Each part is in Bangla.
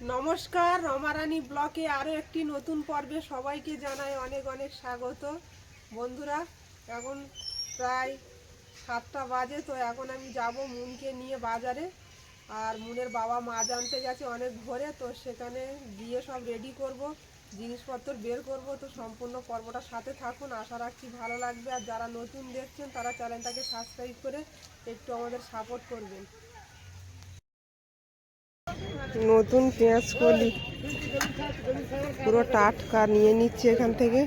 নমস্কার, রমারানী ব্লকে আরও একটি নতুন পর্বে সবাইকে জানাই অনেক অনেক স্বাগত। বন্ধুরা, এখন প্রায় সাতটা বাজে, তো এখন আমি যাব মুনকে নিয়ে বাজারে। আর মুনের বাবা মাছ আনতে গেছে অনেক ভোরে, তো সেখানে গিয়ে সব রেডি করব, জিনিসপত্র বের করব। তো সম্পূর্ণ পর্বটার সাথে থাকুন, আশা রাখছি ভালো লাগবে। আর যারা নতুন দেখছেন, তারা চ্যানেলটাকে সাবস্ক্রাইব করে একটু আমাদের সাপোর্ট করবেন। নতুন পেঁয়াজ কলি। পুরো টাটকা নিয়ে নিচ্ছে এখান থেকে।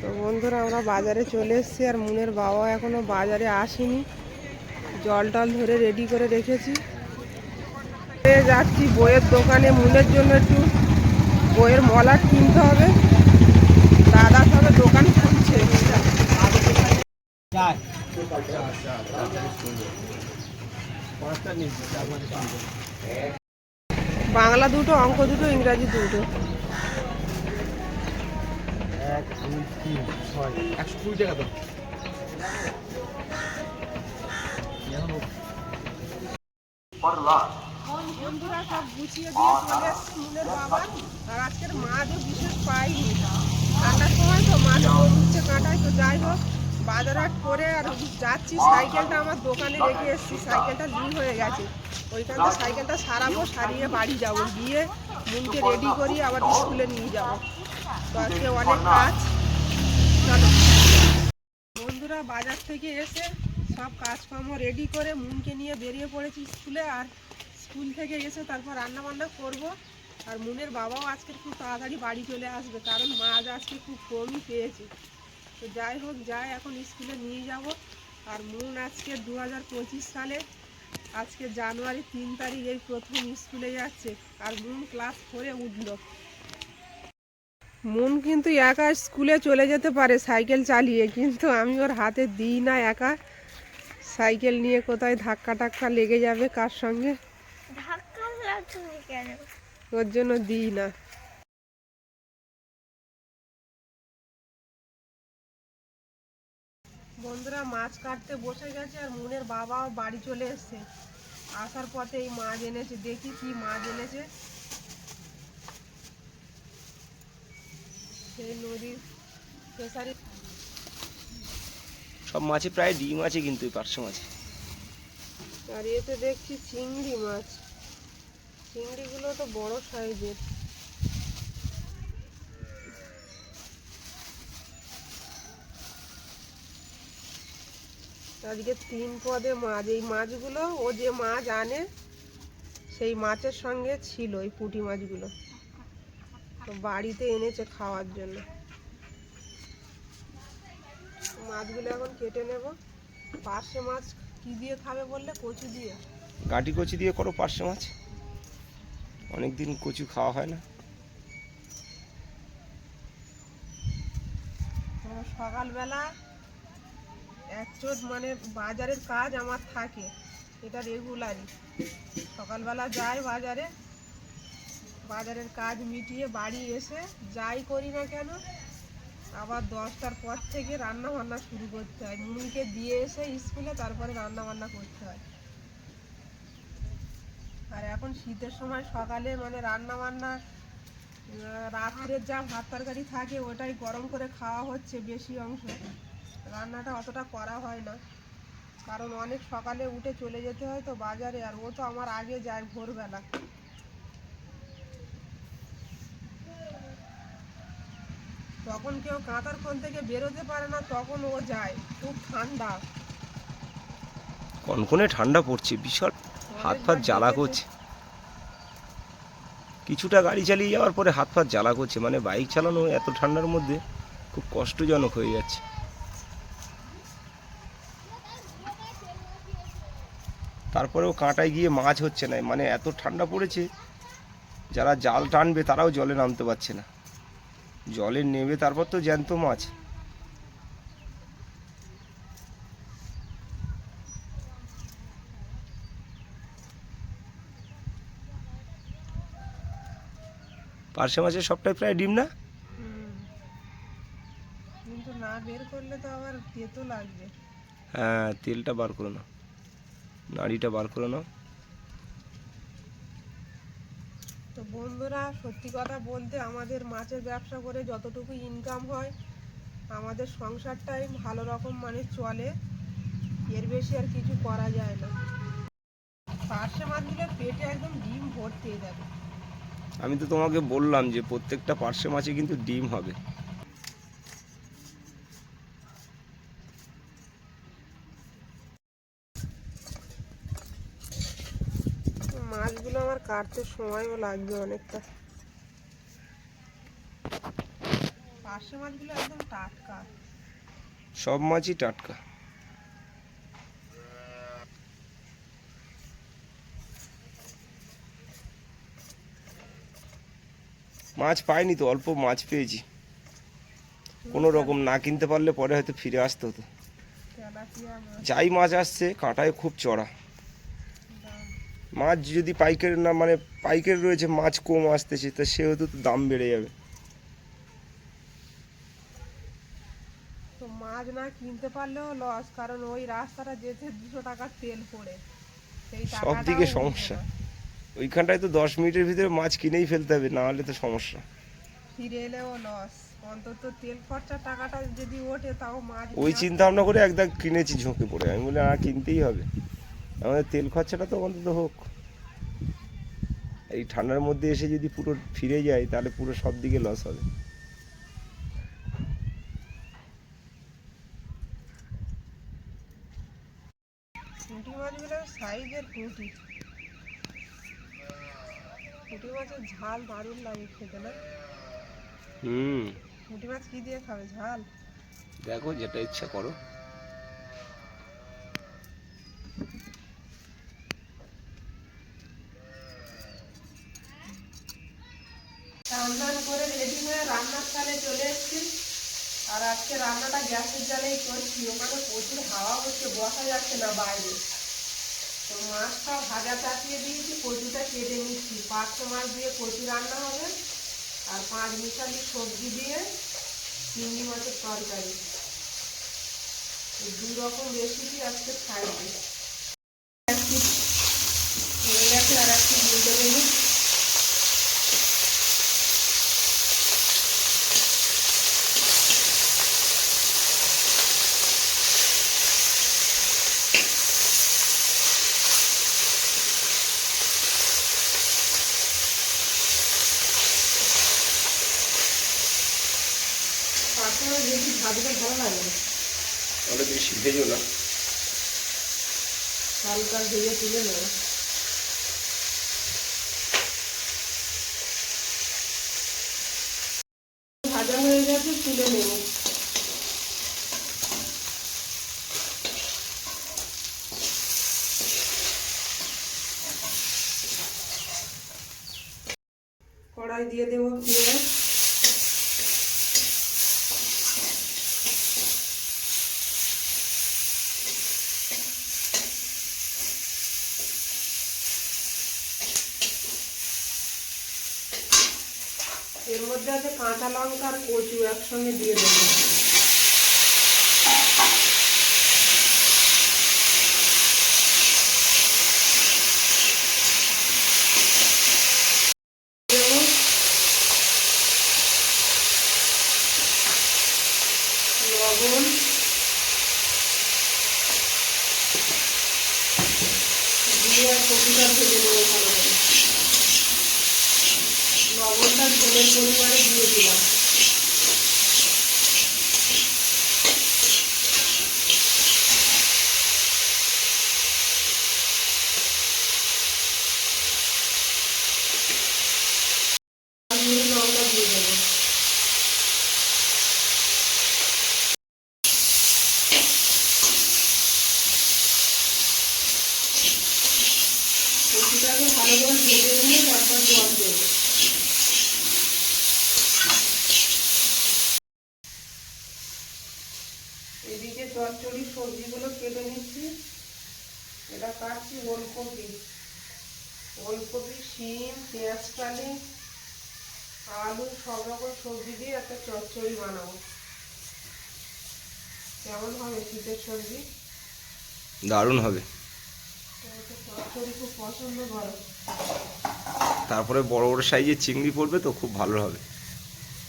তো বন্ধুরা আমরা বাজারে চলে এসেছি আর মুনের বাবা এখনও বাজারে আসেনি। জল টল ধরে রেডি করে রেখেছি। যাচ্ছি বইয়ের দোকানে। মুনের জন্য একটু বইয়ের মলাট কিনতে হবে। দাদা সবে দোকান খুলছে বাংলা দুটো অঙ্ক দুটো ইংরাজি দুটো। এক দুই তিন ছয় একশো কুড়ি টাকা তো বন্ধুরা সব গুছিয়ে দিয়ে চলে এসছে মুনের বাবা আর আজকের মাছও বিশেষ পাইনি ঠান্ডার সময় তো মাছ কাঁটায় তো যাই হোক। বাজার হাট করে আর যাচ্ছি, সাইকেলটা আমার দোকানে রেখে এসেছি, সাইকেলটা লিক হয়ে গেছে। ওইখান থেকে সাইকেলটা সারাবো, সারিয়ে বাড়ি যাব, গিয়ে মুনকে রেডি করি আবার স্কুলে নিয়ে যাব। তো আজকে অনেক কাজ। বন্ধুরা বাজার থেকে এসে সব কাজকর্ম রেডি করে মুনকে নিয়ে বেরিয়ে পড়েছি স্কুলে আর স্কুল থেকে এসে তারপর রান্না বান্না করব। আর মুনের বাবাও আজকে খুব তাড়াতাড়ি বাড়ি চলে আসবে, কারণ মাছ আজকে খুব কমই পেয়েছে। তো যাই হোক যাই এখন স্কুলে নিয়ে যাব। আর মন আজকে দু হাজার পঁচিশ সালে আজকে জানুয়ারি তিন তারিখ এই প্রথম স্কুলে যাচ্ছে আর মন ক্লাস ফোরে উঠল। মন কিন্তু একা স্কুলে চলে যেতে পারে সাইকেল চালিয়ে কিন্তু আমি ওর হাতে দিই না একা। সাইকেল নিয়ে কোথায় ধাক্কা টাক্কা লেগে যাবে কার সঙ্গে? ওর জন্য দিই না। বন্ধুরা মাছ কাটতে বসে গেছে আর মুনের বাবাও বাড়ি চলে এসছে। আসার পথে এই মাছ এনেছে দেখি কি মাছ এনেছে। সেই নদীর ফেসারি সব মাছে প্রায় ডিম আছে কিন্তু এই পাঁচশো মাছে। আর এতে দেখছি চিংড়ি মাছ। চিংড়িগুলো তো বড় সাইজের। আজকে তিন পদে মাছ। এই মাছগুলো ও যে মাছ আনে সেই মাছের সঙ্গে ছিল এই পুঁটি মাছগুলো। তো বাড়িতে এনেছে খাওয়ার জন্য। মাছগুলো এখন কেটে নেব। পার্শে মাছ কি দিয়ে খাবে বললে? কচু দিয়ে। গাঁটি কচি দিয়ে করো পাঁচশো মাছ। অনেক দিন কচু খাওয়া হয় না। সকালবেলা একচোট মানে বাজারের কাজ আমার থাকে, এটা রেগুলারই সকালবেলা যাই বাজারে, বাজারের কাজ মিটিয়ে বাড়ি এসে যাই করি না কেন, আবার দশটার পর থেকে রান্না বান্না শুরু করতে হয়। মুনিকে দিয়ে এসে স্কুলে তারপরে রান্না বান্না করতে হয়। আর এখন শীতের সময় সকালে মানে রান্না বান্না রাত্রের যা ভাত তরকারি থাকে, ওটাই গরম করে খাওয়া হচ্ছে বেশি অংশ। রান্নাটা অতটা করা হয় না। কারণ অনেক সকালে উঠে চলে যেতে হয় তো বাজারে আর ও তো আমার আগে যায় ভোরবেলা। তখন কেউ কাঁথার কোণ থেকে বেরোতে পারে না তখন ও যায়। খুব ঠান্ডা। কনকনে ঠান্ডা পড়ছে বিশাল। হাত ফাত জ্বালা করছে। কিছুটা গাড়ি চালিয়ে যাওয়ার পরে হাত ফাত জ্বালা করছে মানে বাইক চালানো এত ঠান্ডার মধ্যে খুব কষ্টজনক হয়ে যাচ্ছে। তারপরেও কাঁটায় গিয়ে মাছ হচ্ছে না। মানে এত ঠান্ডা পড়েছে যারা জাল টানবে তারাও জলে নামতে পারছে না। জলে নেবে তারপর তো জ্যান্ত মাছ। পার্শে মাছের সবটাই প্রায় ডিম না? কিন্তু না বের করলে তো আবার তেতো লাগবে। হ্যাঁ তেলটা বার করে নাও নাড়িটা বার করে নাও। তো বন্ধুরা সত্যি কথা বলতে আমাদের মাছের ব্যবসা করে যতটুকু ইনকাম হয় আমাদের সংসারটাই ভালো রকম মানে চলে। এর বেশি আর কিছু করা যায় না। পার্শে দিলে পেটে একদম ডিম ভর্তি হয়ে যাবে। আমি তো তোমাকে বললাম যে প্রত্যেকটা পার্শ্বে মাছে কিন্তু ডিম হবে। মাছগুলো আমার কাটতে সময়ও লাগবে অনেকটা। পার্শে মাছগুলো একদম টাটকা। সব মাছই টাটকা। মাছ পাইনি তো অল্প মাছ পেয়েছি। কোনো রকম না কিনতে পারলে পরে হয়তো ফিরে আসতে হতো। যাই মাছ আসছে কাঁটায় খুব চড়া। মাছ যদি পাইকারি না মানে পাইকারি রয়েছে মাছ কম আসতেছে তা সেহেতু তো দাম বেড়ে যাবে। তো মাছ না কিনতে পারলেও লস কারণ ওই রাস্তাটা যেতে দুশো টাকার তেল পড়ে। সব দিকে সমস্যা। ওইখানটায় তো দশ মিনিটের ভিতরে মাছ কিনেই ফেলতে হবে না হলে তো সমস্যা। ফিরে এলেও লস অন্তত তেল খরচার টাকাটা যদি ওঠে তাও মাছ ওই চিন্তা ভাবনা করে একদম কিনেছি ঝুঁকে পড়ে। আমি বলি না কিনতেই হবে। আমাদের তেল খরচাটা তো অন্তত হোক। এই ঠান্ডার মধ্যে এসে যদি পুরো ফিরে যায় তাহলে পুরো সব দিকে লস হবে। পুঁটি মাছগুলো সাইজের পুঁটি। পুঁটি মাছের ঝাল দারুণ লাগে খেতে না? হুম। পুঁটি মাছ কি দিয়ে খাবে? ঝাল? দেখো যেটা ইচ্ছা করো রান্না করে রেডি হয়ে রান্নার চালে চলে এসেছি আর আজকে রান্নাটা গ্যাসের জালেই করছি ওখানে প্রচুর হাওয়া হচ্ছে বসা যাচ্ছে না বাইরে তো মাছটা চাপিয়ে দিয়েছি, কচুটা কেটে নিচ্ছি। পাঁচশো মাছ দিয়ে কচু রান্না হবে। আর পাঁচ মিশালি সবজি দিয়ে চিংড়ি মাছের তরকারি। দুই রকম রেসিপি আজকে থাকবে একটি হয়ে গেছে আর একটি দুটো মিনিট পাঁচশো বেশি ভাজলে ভালো লাগে। না তাহলে বেশি ভেজো না। হালকা ভেজে তুলে নেব। ভাজা হয়ে গেছে তুলে নেব। কড়াই দিয়ে দেবো পেঁয়াজ এর মধ্যে আছে কাঁচা লঙ্কা আর কচু একসঙ্গে দিয়ে দেবো লবণ দিয়ে আর কচুটা ভেজে নেব ভালো করে লবণটা ঝোলের পরিমাণে দিয়ে দিলাম কাশ্মীরি লঙ্কা দিয়ে দেবো কচুটাকে ভালো করে ভেজে নিয়ে তারপর জল দেবো এদিকে চচ্চড়ি সবজিগুলো কেটে নিচ্ছি এটা কাটছি ওলকপি। ওলকপি শিম পেঁয়াজ কালি আলু সব রকম সবজি দিয়ে একটা চচ্চড়ি বানাবো। কেমন হবে শীতের সবজি? দারুণ হবে। খুব পছন্দ করো। তারপরে বড় বড় সাইজের চিংড়ি পড়বে তো খুব ভালো হবে।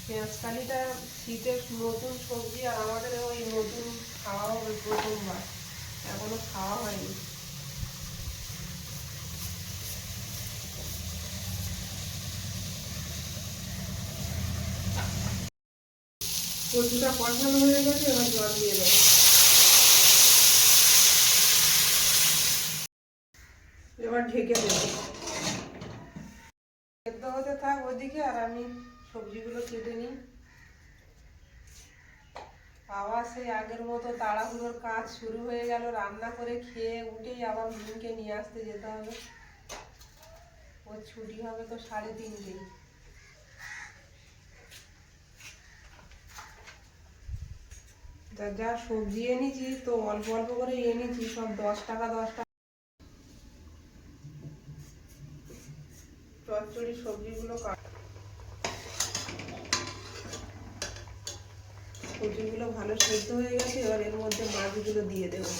পেঁয়াজকালিটা শীতের নতুন সবজি আর আমাদের ওই নতুন খাওয়া হবে প্রথমবার। এখনও খাওয়া হয়নি। কচুটা কষানো হয়ে গেছে, এবার জল দিয়ে দেবো। এবার ঢেকে দেবো। সেদ্ধ হতে থাক ওদিকে, আর আমি সবজিগুলো কেটে নিই। আবার সেই আগের মতো তাড়াহুড়োর কাজ শুরু হয়ে গেল। রান্না করে খেয়ে উঠেই আবার মিনকে নিয়ে আসতে যেতে হবে। ওর ছুটি হবে তো সাড়ে তিনটেই তা যা সবজি এনেছি, তো অল্প অল্প করে এনেছি, সব দশ টাকা দশ টাকা। চচ্চড়ি সবজিগুলো সবজিগুলো ভালো সেদ্ধ হয়ে গেছে, এবার এর মধ্যে মাছগুলো দিয়ে দেবো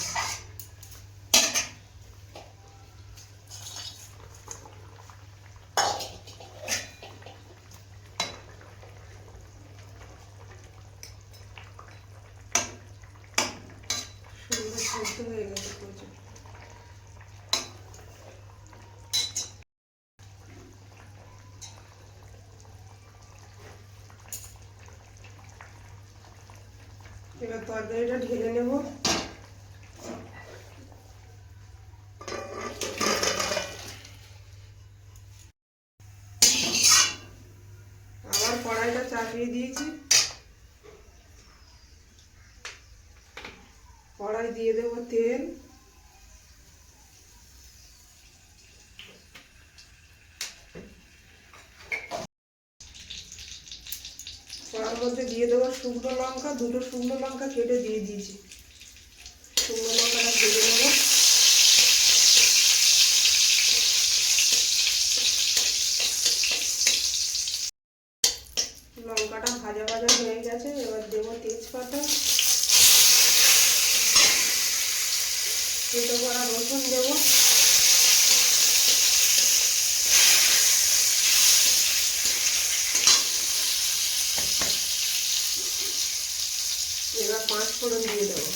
সুন্দর সেদ্ধ হয়ে গেছে প্রচুর এবার তরকারিটা ঢেলে নেব আবার কড়াইটা চাপিয়ে দিয়েছি কড়াই দিয়ে দেবো তেল মধ্যে দিয়ে দেবো শুকনো লঙ্কা দুটো শুকনো লঙ্কা কেটে দিয়ে দিয়েছি শুকনো লঙ্কাটা ভেজে নেব লঙ্কাটা ভাজা ভাজা হয়ে গেছে এবার দেবো তেজপাতা দুটো করা রসুন দেবো এবার পাঁচ ফোড়ন দিয়ে দেবো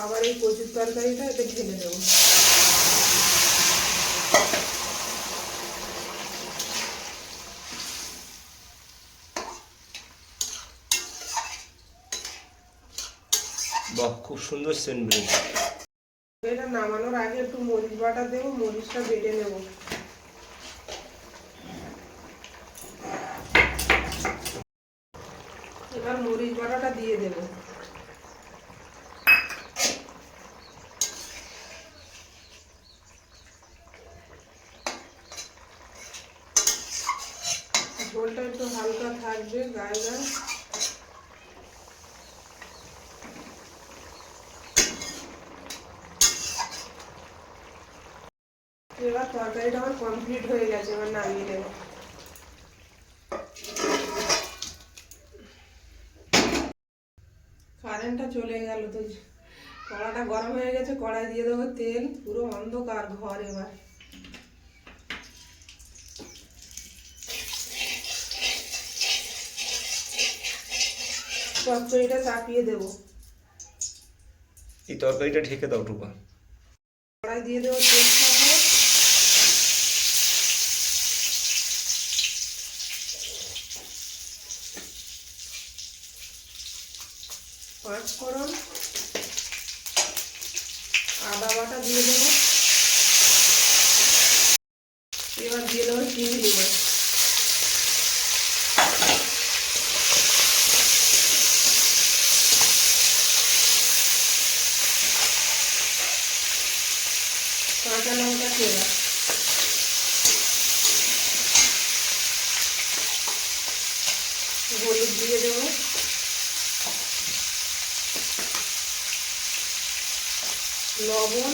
আবার এই কচুর তরকারিটা এতে ঢেলে দেবো। বাহ খুব সুন্দর সেন্ট এটা নামানোর আগে একটু মরিচ বাটা দেবো মরিচটা বেটে নেব। এবার মরিচ বাটাটা দিয়ে দেবো। ঝোলটা একটু হালকা থাকবে, গায়ে গায়ে। এবার তরকারিটা আমার কমপ্লিট হয়ে গেছে, এবার নামিয়ে দেবো কারেন্টটা চলে গেল তো, কড়াটা গরম হয়ে গেছে, কড়াই দিয়ে দেবো তেল, পুরো অন্ধকার ঘর এবার। চচ্চড়িটা চাপিয়ে দেবো। এই তরকারিটা ঢেকে দাও টুকা কড়াই দিয়ে দেবো তেজপাতা পাঁচ ফোড়ন আদা বাটা দিয়ে দেবো এবার দিয়ে দেবো চিংড়ি মাছ কাঁচা লঙ্কা চেরা হলুদ দিয়ে দেবো। লবণ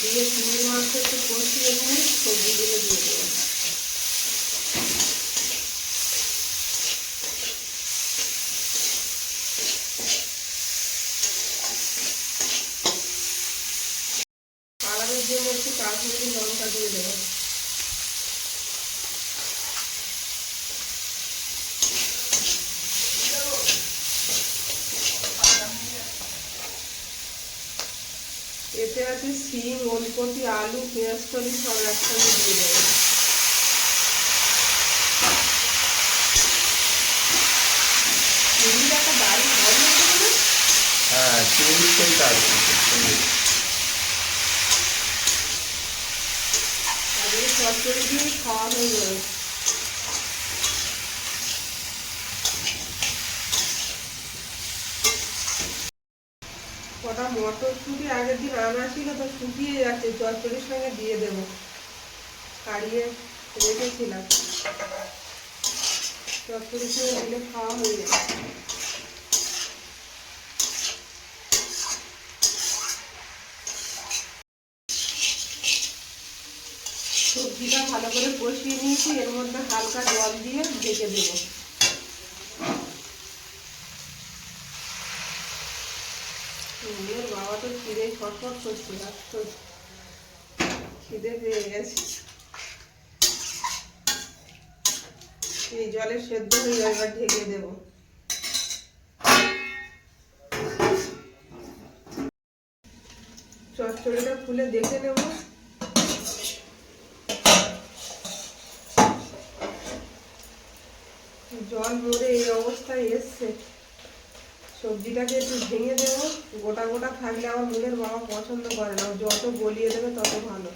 দিয়ে চিংড়ি মাছটা একটু কষিয়ে নিয়ে সবজিগুলো দিয়ে দেবো কালারের জন্য একটু কাশ্মীরি লঙ্কা দিয়ে দেবো এতে আছে সিম ওলকপি আলু পেঁয়াজ কলি সব একসঙ্গে দিয়ে দেবো। হ্যাঁ চিংড়ির তেলটা আর কি চিংড়ি। আর এই চচ্চড়ি দিয়ে খাওয়া হয়ে যাবে কটা মটরশুঁটি আগের দিন আনা ছিল তো শুকিয়ে যাচ্ছে, চচ্চড়ির সঙ্গে দিয়ে দেব। কাড়িয়ে রেখেছিলাম। চচ্চড়ির সঙ্গে দিলে খাওয়া হয়ে যাবে। সবজিটা ভালো করে কষিয়ে নিয়েছি, এর মধ্যে হালকা জল দিয়ে ঢেকে দেবো মেয়ের বাবা তো খিদে ছটফট করছে খিদে পেয়ে গেছে। এই জলে সেদ্ধ হয়ে যাবে ঢেকে দেবো। চচ্চড়িটা খুলে দেখে নেব। জল মরে এই অবস্থায় এসছে। সবজিটাকে একটু ভেঙে দেবো। গোটা গোটা থাকলে আমার মনের বাবা পছন্দ করে না। যত গলিয়ে দেবে তত ভালো।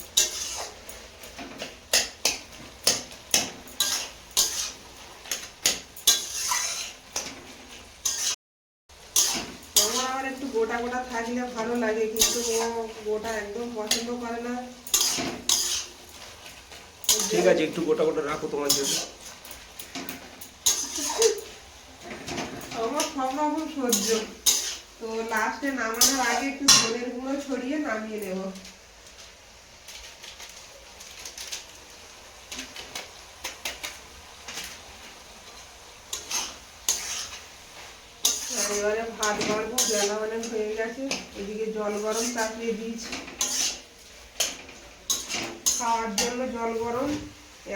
আমার একটু গোটা গোটা থাকলে ভালো লাগে, কিন্তু ও গোটা একদম পছন্দ করে না। ঠিক আছে, একটু গোটা গোটা রাখো তোমার জন্য আমার সব সহ্য। তো লাস্টে নামানোর আগে একটু গুঁড়ো ছড়িয়ে নামিয়ে নেব। এবারে ভাত বাড়বো, বেলা অনেক হয়ে গেছে। এদিকে জল গরম চাপিয়ে দিয়েছি। খাওয়ার জন্য জল গরম।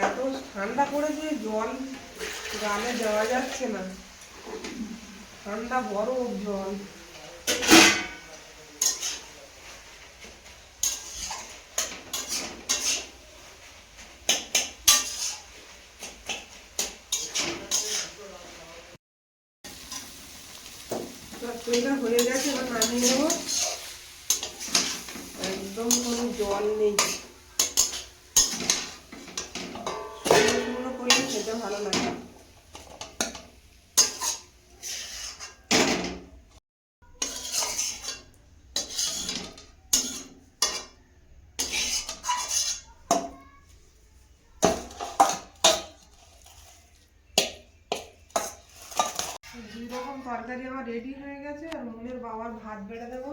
এত ঠান্ডা পড়েছে, জল গালে দেওয়া যাচ্ছে না। ঠান্ডা বরফ জল। হয়ে গেছে একদম কোনো জল নেই শুকনো শুকনো করলে খেতে ভালো লাগে দুই রকম তরকারি আমার রেডি হয়ে গেছে আর মুনের বাবার ভাত বেড়ে দেবো।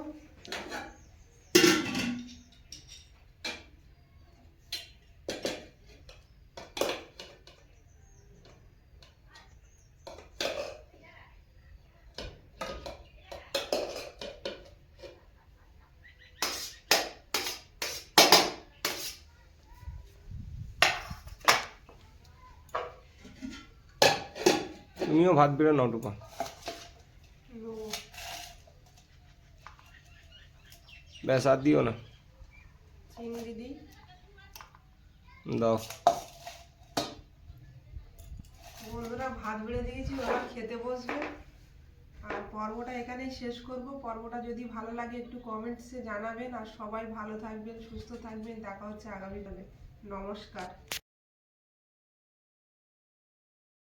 তুমিও ভাত বেড়ে নাও টুকু ব্যাস আর দিও না দাও বন্ধুরা ভাত বেড়ে দিয়েছি ওরা খেতে বসবে আর পর্বটা এখানেই শেষ করব। পর্বটা যদি ভালো লাগে একটু কমেন্টসে জানাবেন। আর সবাই ভালো থাকবেন সুস্থ থাকবেন। দেখা হচ্ছে আগামীকালে। নমস্কার।